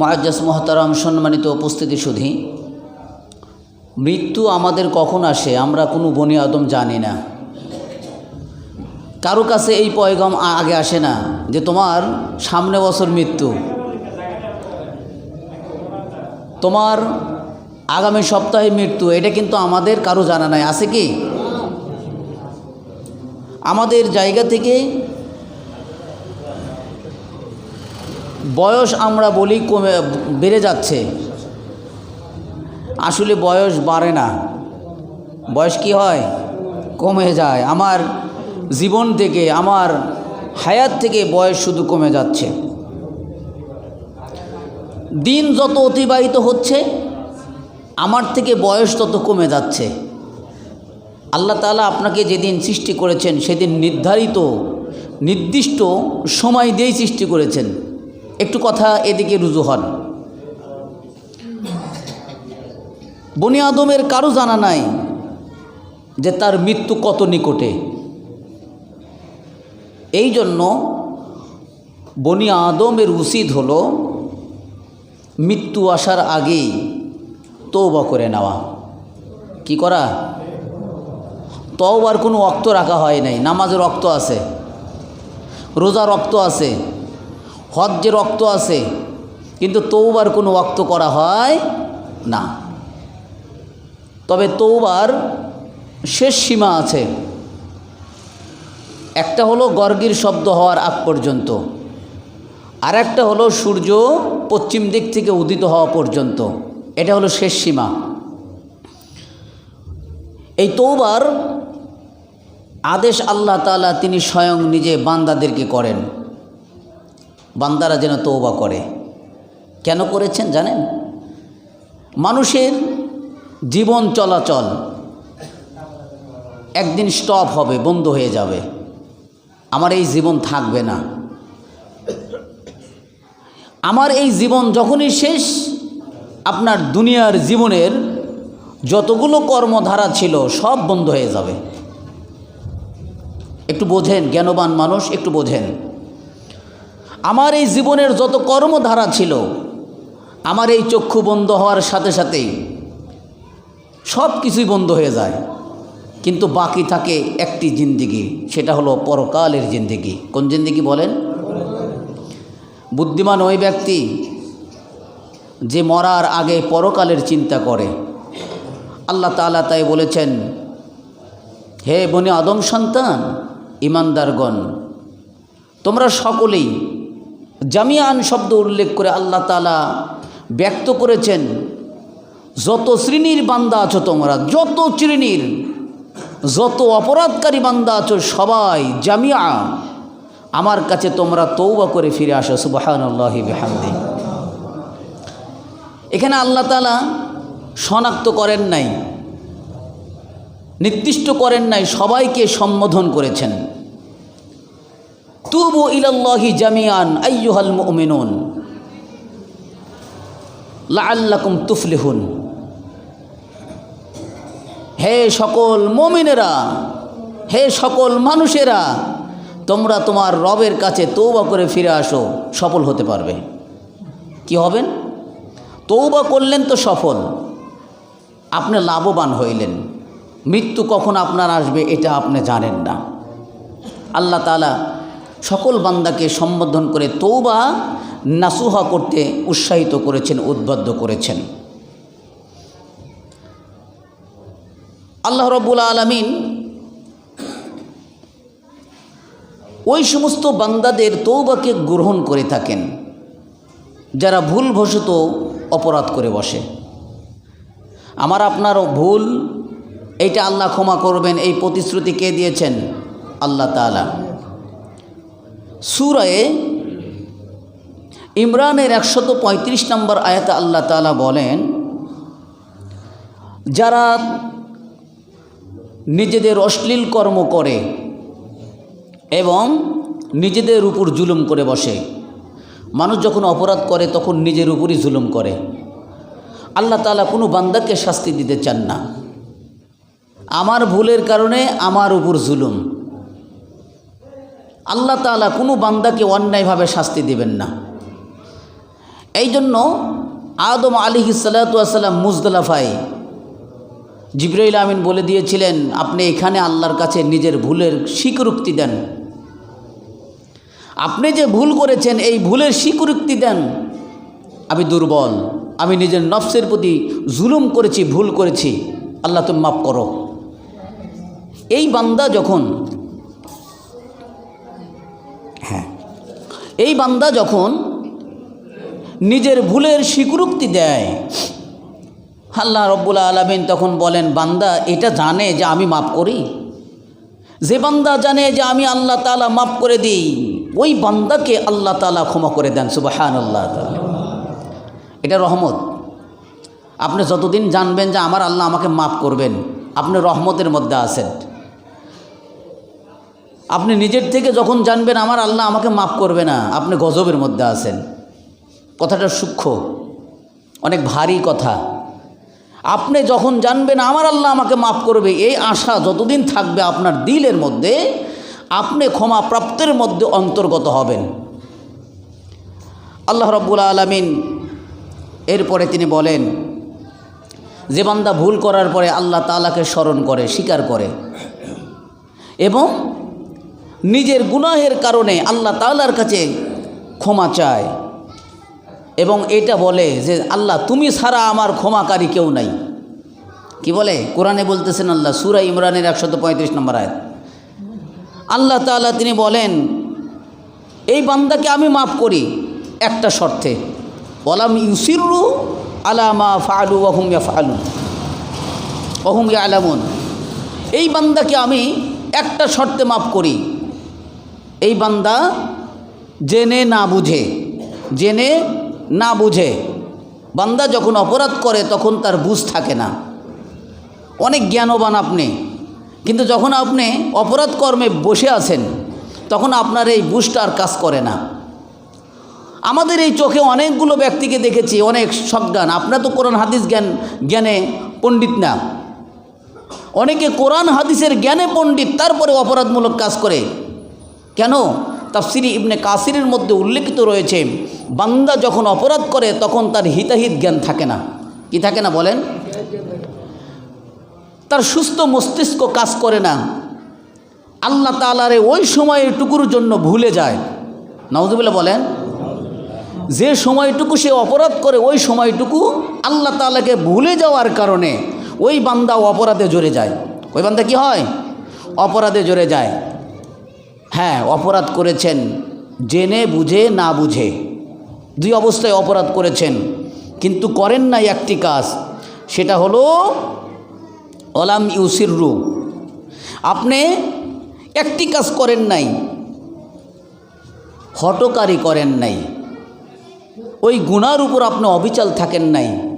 মহাজ্জাস মহতারাম সম্মানিত উপস্থিতি শুধু মৃত্যু আমাদের কখন আসে আমরা কোনো বনি আদম জানি না। কারও কাছে এই পয়গম আগে আসে না যে তোমার সামনে বছর মৃত্যু। তোমার আগামী সপ্তাহে মৃত্যু, এটা কিন্তু আমাদের কারও জানা নাই, আছে কি? আমাদের জায়গা থেকে বয়স আমরা বলি কমে, বেড়ে যাচ্ছে। আসলে বয়স বাড়ে না। বয়স কি হয়? কমে যায়। আমার জীবন থেকে, আমার হায়াত থেকে বয়স শুধু কমে যাচ্ছে। দিন যত অতিবাহিত হচ্ছে, আমার থেকে বয়স তত কমে যাচ্ছে। আল্লাহ তাআলা আপনাকে যেদিন সৃষ্টি করেছেন, সেদিন নির্ধারিত, নির্দিষ্ট সময় দিয়েই সৃষ্টি করেছেন। একটু কথা এদিকে রুজু হন। বনি আদমের কারও জানা নাই যে তার মৃত্যু কত নিকটে। এই জন্য বনি আদমের উচিত হলো, মৃত্যু আসার আগেই তৌবা করে নেওয়া। কি করা? তওবার কোনো রক্ত রাখা হয় নাই, নামাজের রক্ত আছে রোজা রক্ত আছে। হজ্জে রক্ত আছে, কিন্তু তৌবার কোনো রক্ত করা হয় না। তবে তৌবার শেষ সীমা আছে। একটা হলো গর্গির শব্দ হওয়ার আগ পর্যন্ত আর একটা হলো সূর্য পশ্চিম দিক থেকে উদিত হওয়া পর্যন্ত। এটা হলো শেষ সীমা। এই তৌবার আদেশ আল্লাহ তালা তিনি স্বয়ং নিজে বান্দাদেরকে করেন। বান্দারা যেন তৌবা করে। কেন করেছেন জানেন? মানুষের জীবন চলাচল একদিন স্টপ হবে, বন্ধ হয়ে যাবে। আমার এই জীবন থাকবে না। আমার এই জীবন যখনই শেষ, আপনার দুনিয়ার জীবনের যতগুলো কর্মধারা ছিল, সব বন্ধ হয়ে যাবে। একটু বোঝেন, জ্ঞানবান মানুষ, একটু বোঝেন। আমার এই জীবনের যত কর্মধারা ছিল, আমার এই চক্ষু বন্ধ হওয়ার সাথে সাথেই সব কিছুই বন্ধ হয়ে যায়। কিন্তু বাকি থাকে একটি জিন্দিগি, সেটা হলো পরকালের জিন্দিগি। কোন জিন্দিগি বলেন? বুদ্ধিমান ওই ব্যক্তি যে মরার আগে পরকালের চিন্তা করে। আল্লাহ তাআলা তাই বলেছেন, হে বনি আদম সন্তান, ইমানদারগণ, তোমরা সকলেই জামিয়ান শব্দ উল্লেখ করে আল্লাহ তালা ব্যক্ত করেছেন, যত শ্রেণির বান্দা আছো তোমরা, যত শ্রেণির, যত অপরাধকারী বান্দা আছো সবাই জামিয়া, আমার কাছে তোমরা তৌবা করে ফিরে আসো সুবাহান্লাহি এখানে আল্লাহ তালা শনাক্ত করেন নাই, নির্দিষ্ট করেন নাই, সবাইকে সম্বোধন করেছেন। তুবু ইলাল্লাহি জামিয়ান আইয়ুহাল মুমিনুন। লাআল্লাকুম তুফলিহুন। হে সকল মমিনেরা, হে সকল মানুষেরা, তোমরা তোমার রবের কাছে তৌবা করে ফিরে আসো, সফল হতে পারবে। কি হবেন? তৌবা করলেন তো সফল। আপনি লাভবান হইলেন। মৃত্যু কখন আপনার আসবে এটা আপনি জানেন না। আল্লাহ তালা সকল বান্দাকে সম্বোধন করে তৌবা নাসুহা করতে উৎসাহিত করেছেন, উদ্বুদ্ধ করেছেন। আল্লাহ রব্বুল আলমিন ওই সমস্ত বান্দাদের তৌবাকে গ্রহণ করে থাকেন, যারা ভুলবশত অপরাধ করে বসে। আমার আপনারও ভুল, এইটা আল্লাহ ক্ষমা করবেন, এই প্রতিশ্রুতি কে দিয়েছেন? আল্লাহ তালা সুরায়ে ইমরানের একশত পঁয়ত্রিশ নম্বর আয়াতে আল্লাহ তালা বলেন, যারা নিজেদের অশ্লীল কর্ম করে এবং নিজেদের উপর জুলুম করে বসে, মানুষ যখন অপরাধ করে তখন নিজের উপরই জুলুম করে। আল্লাহ তালা কোনো বান্দাকে শাস্তি দিতে চান না। আমার ভুলের কারণে আমার উপর জুলুম। আল্লাহ তালা কোনো বান্দাকে অন্যায়ভাবে শাস্তি দিবেন না। এই জন্য আদম আলী সাল্লাতাম মুজদলাফাই জিব্রাইল আমিন বলে দিয়েছিলেন, আপনি এখানে আল্লাহর কাছে নিজের ভুলের স্বীকরোক্তি দেন। আপনি যে ভুল করেছেন, এই ভুলের স্বীকরোক্তি দেন। আমি দুর্বল, আমি নিজের নফসের প্রতি জুলুম করেছি, ভুল করেছি। আল্লাহ তুমি মাফ করো। এই বান্দা যখন এই বান্দা যখন নিজের ভুলের স্বীকৃতি দেয়, আল্লাহ রব্বুল আলমিন তখন বলেন, বান্দা, এটা জানে যে আমি মাফ করি। যে বান্দা জানে যে আমি আল্লাহ তালা মাফ করে দিই, ওই বান্দাকে আল্লাহ তালা ক্ষমা করে দেন সুবাহান আল্লাহ। এটা রহমত। আপনি যতদিন জানবেন যে আমার আল্লাহ আমাকে মাফ করবেন, আপনি রহমতের মধ্যে আছেন। আপনি নিজের থেকে যখন জানবেন, আমার আল্লাহ আমাকে মাফ করবে না। আপনি গজবের মধ্যে আছেন। কথাটা সূক্ষ্ম, অনেক ভারী কথা। আপনি যখন জানবেন, আমার আল্লাহ আমাকে মাফ করবে, এই আশা যতদিন থাকবে আপনার দিলের মধ্যে, আপনি ক্ষমা প্রাপ্তের মধ্যে অন্তর্গত হবেন। আল্লাহ রব্বুল আলমিন এরপরে তিনি বলেন, যে বান্দা ভুল করার পরে আল্লাহ তালাকে স্মরণ করে, স্বীকার করে এবং নিজের গুনাহের কারণে আল্লাহ তালার কাছে ক্ষমা চায়। এবং এটা বলে যে, আল্লাহ, তুমি ছাড়া আমার ক্ষমাকারী কেউ নাই। কি বলে? কোরআনে বলতেছেন আল্লাহ, সুরা ইমরানের একশত পঁয়ত্রিশ নম্বর আয়াত। আল্লাহ তাআলা তিনি বলেন, এই বান্দাকে আমি মাফ করি একটা শর্তে। বলাম ইউসিরু আলামা ফালু ওহুম ইয়া ফালু ওহুম ইয়া আলামুন এই বান্দাকে আমি একটা শর্তে মাফ করি। এই বান্দা জেনে না বুঝে, জেনে না বুঝে। বান্দা যখন অপরাধ করে, তখন তার বুঝ থাকে না। অনেক জ্ঞানবান আপনি। কিন্তু যখন আপনি অপরাধ কর্মে বসে আছেন, তখন আপনার এই বুঝটা আর কাজ করে না। আমাদের এই চোখে অনেকগুলো ব্যক্তিকে দেখেছি, অনেক সজ্ঞান আপনার তো কোরআন হাদিস জ্ঞান, জ্ঞানে পণ্ডিত না। অনেকে কোরআন হাদিসের জ্ঞানে পণ্ডিত, তারপরে অপরাধমূলক কাজ করে। কেন? তাফসিরি ইবনে কাসিরের মধ্যে উল্লেখিত রয়েছে, বান্দা যখন অপরাধ করে তখন তার হিতাহিত জ্ঞান থাকে না। কি থাকে না বলেন? তার সুস্থ মস্তিষ্ক কাজ করে না। আল্লাহ তালারে ওই সময়ের টুকুর জন্য ভুলে যায়। নওয়াজুবিল্লাহ বলেন, যে সময়টুকু সে অপরাধ করে ওই সময়টুকু আল্লাহ তালাকে ভুলে যাওয়ার কারণে ওই বান্দা অপরাধে জড়ে যায়। ওই বান্দা কি হয়? অপরাধে জড়ে যায়। হ্যাঁ অপরাধ করেছেন। জেনে বুঝে, না বুঝে। দুই অবস্থায় অপরাধ করেছেন। কিন্তু করেন নাই একটি কাজ। সেটা হলো অলাম ইউসিররু। আপনি একটি কাজ করেন নাই। হটকারি করেন নাই। ওই গুনার উপর আপনি অবিচাল থাকেন নাই।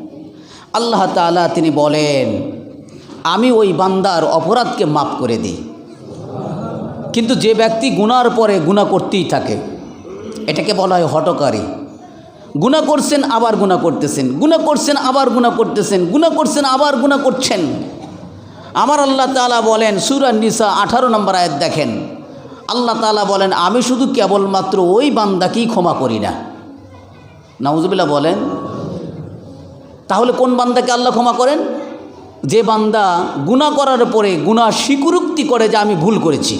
আল্লাহ তাআলা তিনি বলেন, আমি ওই বান্দার অপরাধকে মাফ করে দিই। কিন্তু যে ব্যক্তি গুনার পরে গুণা করতেই থাকে, এটাকে বলা হয় হটকারী। গুণা করছেন, আবার গুণা করতেছেন। গুণা করছেন, আবার গুণা করতেছেন। গুণা করছেন, আবার গুণা করছেন। আমার আল্লাহ তালা বলেন সুরান নিসা আঠারো নম্বর আয়াত দেখেন। আল্লাহ তালা বলেন, আমি শুধু কেবলমাত্র ওই বান্দাকেই ক্ষমা করি না। নাউজুবিল্লাহ বলেন, তাহলে কোন বান্দাকে আল্লাহ ক্ষমা করেন? যে বান্দা গুণা করার পরে গুণা স্বীকুরুক্তি করে যে আমি ভুল করেছি।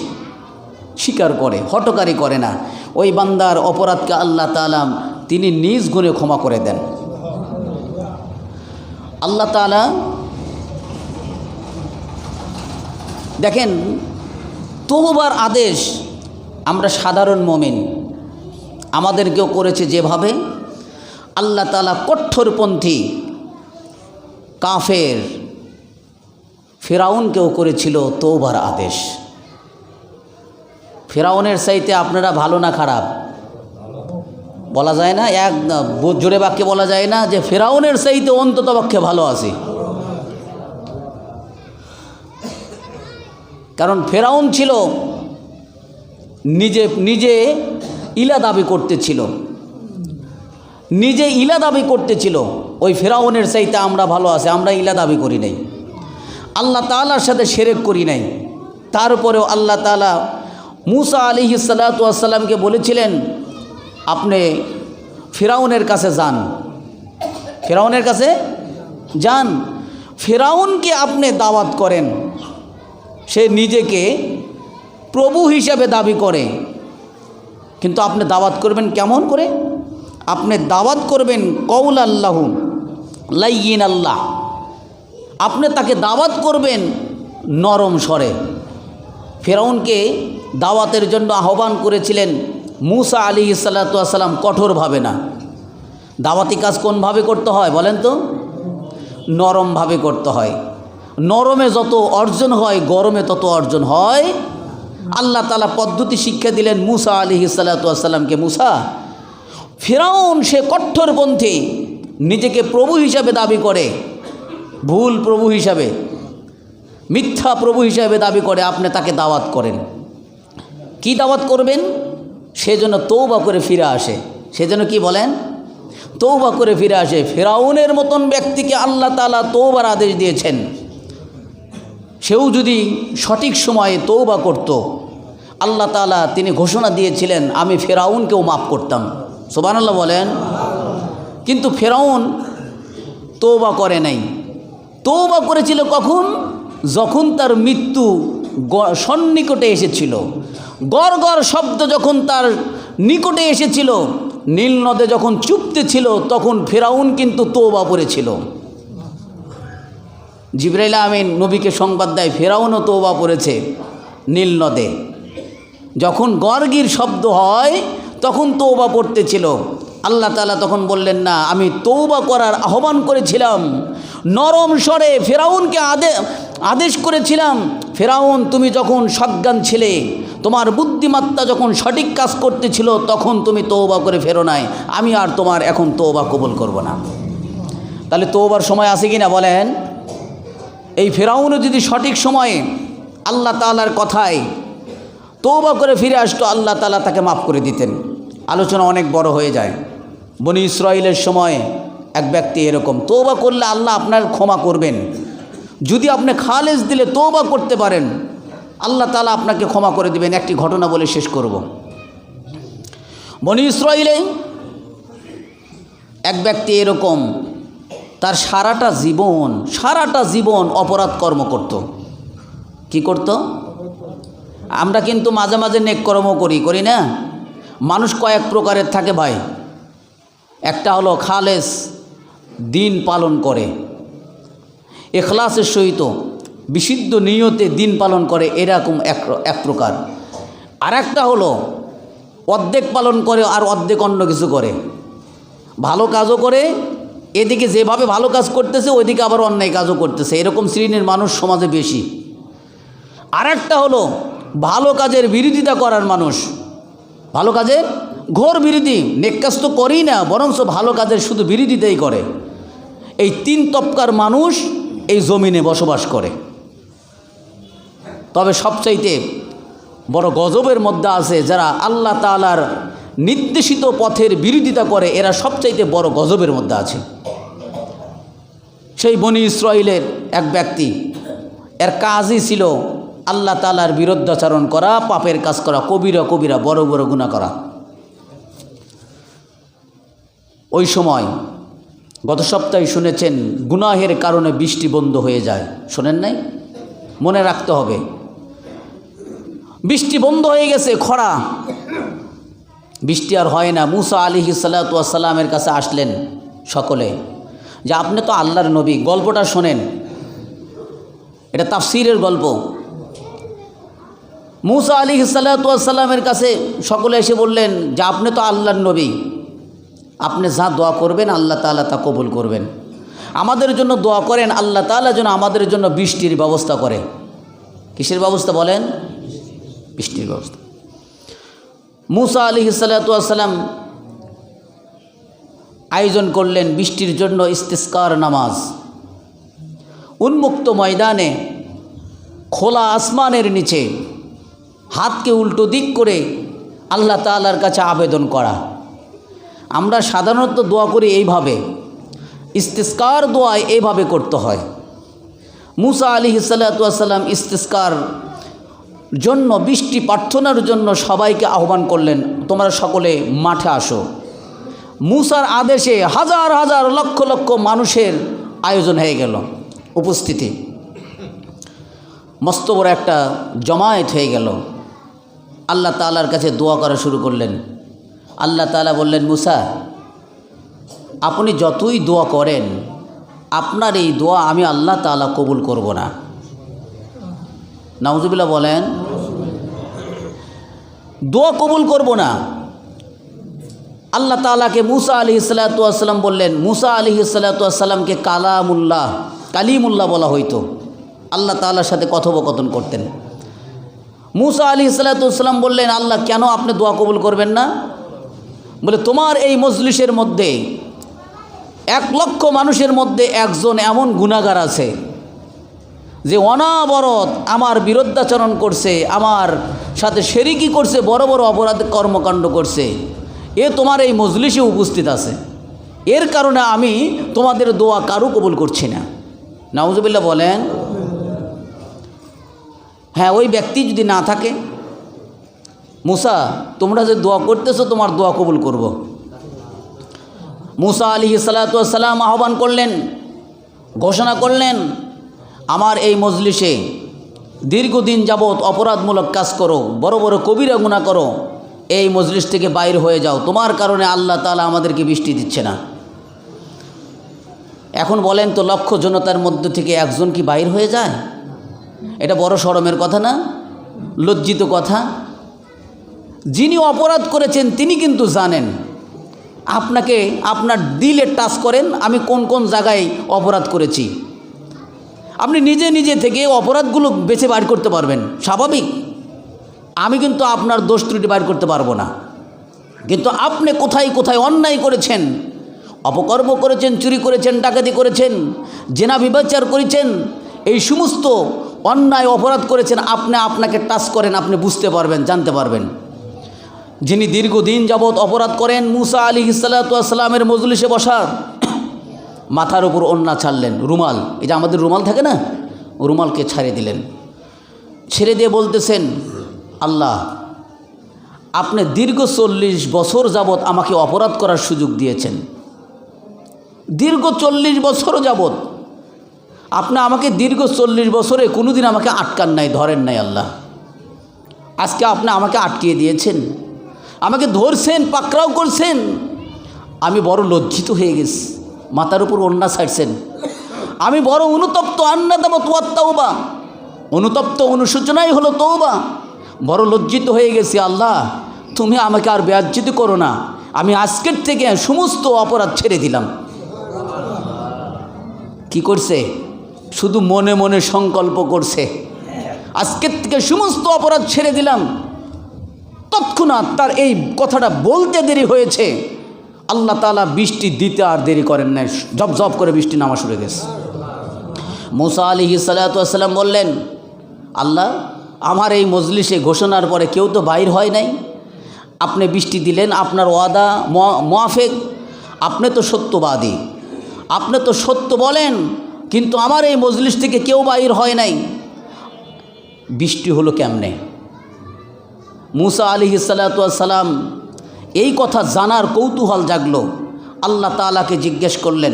স্বীকার করে, হটকারি করে না। ওই বান্দার অপরাধকে আল্লাহ তালাম তিনি নিজ গুণে ক্ষমা করে দেন। আল্লাহ তালা দেখেন তবুবার আদেশ, আমরা সাধারণ মমিন। আমাদেরকেও করেছে যেভাবে। আল্লাহ তালা কঠোরপন্থী কাফের, ফেরাউনকেও করেছিল তৌবার আদেশ। ফেরাউনের চাইতে আপনারা ভালো না খারাপ? বলা যায় না? এক জোরে বাক্যে বলা যায় না যে ফেরাউনের চাইতে অন্তত পক্ষে ভালো আছি। কারণ ফেরাউন ছিল নিজে নিজে ইলা দাবি করতেছিল। নিজে ইলা দাবি করতেছিল, ওই ফেরাউনের চাইতে আমরা ভালো আছি, আমরা ইলা দাবি করি নাই। আল্লাহ তালার সাথে সেরেক করি নাই। তারপরেও আল্লাহ তালা মুসা আলি সাল্লাতামকে বলেছিলেন, আপনি ফেরাউনের কাছে যান। ফেরাউনের কাছে যান। ফেরাউনকে আপনি দাওয়াত করেন। সে নিজেকে প্রভু হিসাবে দাবি করে। কিন্তু আপনি দাওয়াত করবেন কেমন করে? আপনি দাওয়াত করবেন কৌল আল্লাহ লাইয়িন আল্লাহ আপনি তাকে দাওয়াত করবেন নরম স্বরে। ফেরাউনকে দাওয়াতের জন্য আহ্বান করেছিলেন মুসা আলী সাল্লাতাম কঠোরভাবে না। দাওয়াতি কাজ কোনভাবে করতে হয় বলেন তো? নরমভাবে করতে হয়। নরমে যত অর্জন হয়, গরমে তত অর্জন হয়। আল্লাহ তালা পদ্ধতি শিক্ষা দিলেন মুসা আলী সাল্লাতামকে মুসা, ফেরাউন সে কঠোরপন্থী, নিজেকে প্রভু হিসাবে দাবি করে, ভুল প্রভু হিসাবে, মিথ্যা প্রভু হিসাবে দাবি করে, আপনি তাকে দাওয়াত করেন। কি দাওয়াত করবেন? সে যেন তৌবা করে ফিরে আসে। সে যেন কি বলেন? তৌবা করে ফিরে আসে। ফেরাউনের মতন ব্যক্তিকে আল্লাহ তালা তৌবার আদেশ দিয়েছেন। সেও যদি সঠিক সময়ে তৌবা করত, আল্লাহ তালা তিনি ঘোষণা দিয়েছিলেন, আমি ফেরাউনকেও মাফ করতাম। সোবানাল্লাহ বলেন। কিন্তু ফেরাউন তৌবা করে নাই। তৌবা করেছিল কখন? যখন তার মৃত্যু সন্নিকটে এসেছিল। গড় গড় শব্দ যখন তার নিকটে এসেছিল, নীল নদে যখন চুপতে ছিল, তখন ফেরাউন কিন্তু তৌবা পড়েছিল। জিব্রাইল আমিন নবীকে সংবাদ দেয়, ফেরাউনও তৌবা পড়েছে নীল নদে। যখন গর্গির শব্দ হয়, তখন তৌবা পড়তেছিল। আল্লাহ তালা তখন বললেন, না, আমি তৌবা করার আহ্বান করেছিলাম। নরম স্বরে ফেরাউনকে আদে, আদেশ করেছিলাম ফেরাউন, তুমি যখন সজ্ঞান ছিলে, তোমার বুদ্ধিমত্তা যখন সঠিক কাজ করতেছিল, তখন তুমি তৌবা করে ফেরো নাই। আমি আর তোমার এখন তৌবা কবুল করব না। তাহলে তৌবার সময় আছে কি না বলেন? এই ফেরাউনও যদি সঠিক সময়ে আল্লাহ তালার কথায় তৌবা করে ফিরে আসতো, আল্লাহ তালা তাকে মাফ করে দিতেন। আলোচনা অনেক বড় হয়ে যায়। বনি ইসরায়েলের সময় এক ব্যক্তি এরকম তৌবা করলে আল্লাহ আপনার ক্ষমা করবেন। যদি আপনি খালেজ দিলে তৌবা করতে পারেন, আল্লাহ তালা আপনাকে ক্ষমা করে দিবেন। একটি ঘটনা বলে শেষ করব। বনি ইসরায়েলে এক ব্যক্তি এরকম, তার সারাটা জীবন সারাটা জীবন অপরাধ কর্ম করত। কি করত? আমরা কিন্তু মাঝে মাঝে নেক কর্ম করি করি না? মানুষ কয়েক প্রকারের থাকে ভাই। একটা হলো খালেস দিন পালন করে। এখলাসের সহিত বিশুদ্ধ নিয়তে দিন পালন করে এরকম এক এক প্রকার। আর একটা হলো, অর্ধেক পালন করে আর অর্ধেক অন্য কিছু করে। ভালো কাজও করে, এদিকে যেভাবে ভালো কাজ করতেছে, ওইদিকে আবার অন্যায় কাজও করতেছে। এরকম শ্রেণির মানুষ সমাজে বেশি। আর একটা হলো, ভালো কাজের বিরোধিতা করার মানুষ। ভালো কাজের ঘোর বিরোধী নেক কাজ তো করেই না, বরঞ্চ ভালো কাজের শুধু বিরোধিতাই করে। এই তিন তপকার মানুষ এই জমিনে বসবাস করে। তবে সবচাইতে বড় গজবের মধ্যে আছে যারা আল্লাহ তালার নির্দেশিত পথের বিরোধিতা করে, এরা সবচাইতে বড় গজবের মধ্যে আছে। সেই বনি ইসরায়েলের এক ব্যক্তি, এর কাজই ছিল আল্লাহ তালার বিরুদ্ধাচরণ করা, পাপের কাজ করা, কবিরা কবিরা বড় বড় গুণা করা। ওই সময় গত সপ্তাহে শুনেছেন, গুনাহের কারণে বৃষ্টি বন্ধ হয়ে যায়। শোনেন নাই? মনে রাখতে হবে। বৃষ্টি বন্ধ হয়ে গেছে, খরা। বৃষ্টি আর হয় না। মুসা আলী সাল্লাতামের কাছে আসলেন সকলে। যে আপনি তো আল্লাহর নবী, গল্পটা শোনেন। এটা তাফসিরের গল্প। মুসা আলী সাল্লাতামের কাছে সকলে এসে বললেন, যে আপনি তো আল্লাহর নবী। আপনি যা দোয়া করবেন, আল্লাহ তালা তা কবুল করবেন। আমাদের জন্য দোয়া করেন, আল্লাহ তালা যেন আমাদের জন্য বৃষ্টির ব্যবস্থা করে। কিসের ব্যবস্থা বলেন? বৃষ্টির ব্যবস্থা। মুসা আলী সাল্লাতাম আয়োজন করলেন বৃষ্টির জন্য ইস্তিস্কার নামাজ। উন্মুক্ত ময়দানে খোলা আসমানের নিচে হাতকে উল্টো দিক করে আল্লাহ তালার কাছে আবেদন করা। আমরা সাধারণত দোয়া করি এইভাবে। ইস্তিস্কার দোয়ায় এইভাবে করতে হয়। মুসা আলী সাল্লাতাম ইস্তিস্কার জন্য, বৃষ্টি প্রার্থনার জন্য সবাইকে আহ্বান করলেন, তোমরা সকলে মাঠে আসো। মুসার আদেশে হাজার হাজার, লক্ষ লক্ষ মানুষের আয়োজন হয়ে গেল, উপস্থিতি। মস্ত বড় একটা জমায়েত হয়ে গেল। আল্লাহ তালার কাছে দোয়া করা শুরু করলেন আল্লাহ তালা বললেন, মুসা, আপনি যতই দোয়া করেন, আপনার এই দোয়া আমি আল্লাহ তালা কবুল করব না। নাউজুবিল্লাহ বলেন, দোয়া কবুল করব না। আল্লাহ তালাকে মুসা আলি সাল্লাতাম বললেন, মুসা আলি সাল্লাতামকে কালামুল্লাহ, কালিমুল্লাহ বলা হইতো। আল্লাহ তালার সাথে কথোপকথন করতেন। মুসা আলি সাল্লাতাম বললেন, আল্লাহ, কেন আপনি দোয়া কবুল করবেন না? বলে, তোমার এই মজলিসের মধ্যে এক লক্ষ মানুষের মধ্যে একজন এমন গুণাগার আছে যে অনাবরত আমার বিরুদ্ধাচরণ করছে, আমার সাথে শেরিকি করছে, বড় বড় অপরাধ কর্মকাণ্ড করছে। এ তোমার এই মজলিসে উপস্থিত আছে। এর কারণে আমি তোমাদের দোয়া কারু কবুল করছি না। নাউজুবিল্লাহ বলেন হ্যাঁ ওই ব্যক্তি যদি না থাকে মুসা, তোমরা যে দোয়া করতেছো, তোমার দোয়া কবুল করব। মুসা আলী সালাতাম আহ্বান করলেন, ঘোষণা করলেন, আমার এই মজলিসে দীর্ঘদিন যাবৎ অপরাধমূলক কাজ করো, বড় বড় কবিরা গুণা করো, এই মজলিস থেকে বাইর হয়ে যাও। তোমার কারণে আল্লাহ তালা আমাদেরকে বৃষ্টি দিচ্ছে না। এখন বলেন তো, লক্ষ জনতার মধ্য থেকে একজন কি বাইর হয়ে যায়? এটা বড় সরমের কথা না? লজ্জিত কথা। যিনি অপরাধ করেছেন, তিনি কিন্তু জানেন। আপনাকে আপনার দিলে টাচ করেন, আমি কোন কোন জায়গায় অপরাধ করেছি। আপনি নিজে নিজে থেকে অপরাধগুলো বেছে বার করতে পারবেন, স্বাভাবিক। আমি কিন্তু আপনার দোষ ত্রুটি বার করতে পারব না। কিন্তু আপনি কোথায় কোথায় অন্যায় করেছেন, অপকর্ম করেছেন, চুরি করেছেন, ডাকাতি করেছেন, জেনা বিবাচার করেছেন, এই সমস্ত অন্যায় অপরাধ করেছেন, আপনি আপনাকে টাচ করেন, আপনি বুঝতে পারবেন, জানতে পারবেন। যিনি দীর্ঘদিন যাবৎ অপরাধ করেন, মুসা আলী ইসালাতামের মজলিসে বসার, মাথার উপর অন্যা ছাড়লেন, রুমাল। এই যে আমাদের রুমাল থাকে না? রুমালকে ছাড়িয়ে দিলেন। ছেড়ে দিয়ে বলতেছেন, আল্লাহ, আপনি দীর্ঘ চল্লিশ বছর যাবৎ আমাকে অপরাধ করার সুযোগ দিয়েছেন। দীর্ঘ চল্লিশ বছর যাবৎ আপনি আমাকে দীর্ঘ চল্লিশ বছরে কোনোদিন আমাকে আটকান নাই, ধরেন নাই আল্লাহ। আজকে আপনি আমাকে আটকিয়ে দিয়েছেন। আমাকে ধরছেন, পাকড়াও করছেন। আমি বড় লজ্জিত হয়ে গেছি। মাথার উপর অন্যা ছাড়ছেন। আমি বড় অনুতপ্ত আন্না দেব তোয়াত্তাওবা অনুতপ্ত অনুসূচনাই হলো তৌবা বড় লজ্জিত হয়ে গেছি, আল্লাহ, তুমি আমাকে আর ব্যাজ্যিত করো না। আমি আজকের থেকে সমস্ত অপরাধ ছেড়ে দিলাম। কি করছে? শুধু মনে মনে সংকল্প করছে। আজকের থেকে সমস্ত অপরাধ ছেড়ে দিলাম। তৎক্ষণাৎ তার এই কথাটা বলতে দেরি হয়েছে। আল্লাহ তালা বৃষ্টি দিতে আর দেরি করেন নাই। জব জব করে বৃষ্টি নামা শুরু গেছে। মুসা আলী সাল্লাম বললেন, আল্লাহ, আমার এই মজলিসে ঘোষণার পরে কেউ তো বাইর হয় নাই। আপনি বৃষ্টি দিলেন, আপনার ওয়াদা মোয়াফেক আপনি তো সত্যবাদী। আপনি তো সত্য বলেন, কিন্তু আমার এই মজলিস থেকে কেউ বাইর হয় নাই। বৃষ্টি হলো কেমনে? মুসা আলী সাল্লাম এই কথা জানার কৌতূহল জাগল। আল্লাহ তালাকে জিজ্ঞেস করলেন,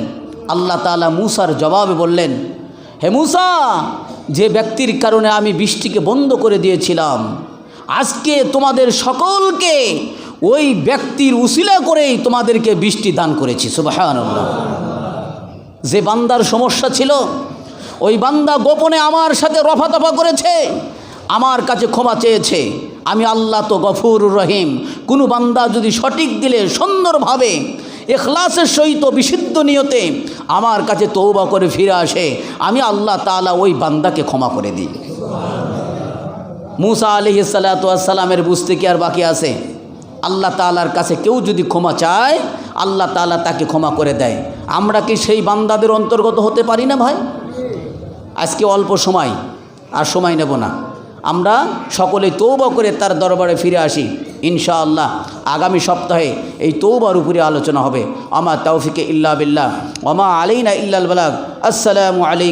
আল্লাহ তালা মুসার জবাবে বললেন, হে মুসা, যে ব্যক্তির কারণে আমি বৃষ্টিকে বন্ধ করে দিয়েছিলাম, আজকে তোমাদের সকলকে ওই ব্যক্তির উশিলা করেই তোমাদেরকে বৃষ্টি দান করেছি। সুবাহ যে বান্দার সমস্যা ছিল, ওই বান্দা গোপনে আমার সাথে রফাতফা করেছে, আমার কাছে ক্ষমা চেয়েছে। আমি আল্লাহ তো গফুর রহিম। কোনো বান্দা যদি সঠিক দিলে, সুন্দরভাবে, এখলাসের সহিত বিশুদ্ধ নিয়তে আমার কাছে তৌবা করে ফিরে আসে, আমি আল্লাহ তালা ওই বান্দাকে ক্ষমা করে দিই। মুসা আলি সালাতামের বুঝতে কি আর বাকি আছে? আল্লাহ তালার কাছে কেউ যদি ক্ষমা চায়, আল্লাহ তালা তাকে ক্ষমা করে দেয়। আমরা কি সেই বান্দাদের অন্তর্গত হতে পারি না ভাই? আজকে অল্প সময়, আর সময় নেব না। আমরা সকলে তৌবা করে তার দরবারে ফিরে আসি, ইনশাআল্লাহ। আগামী সপ্তাহে এই তৌবার উপরে আলোচনা হবে। আমার তৌফিকে ইল্লা বিল্লাহ, ওমা আলাইনা ইল্লাল বালাগ। আসসালামু আলাইকুম।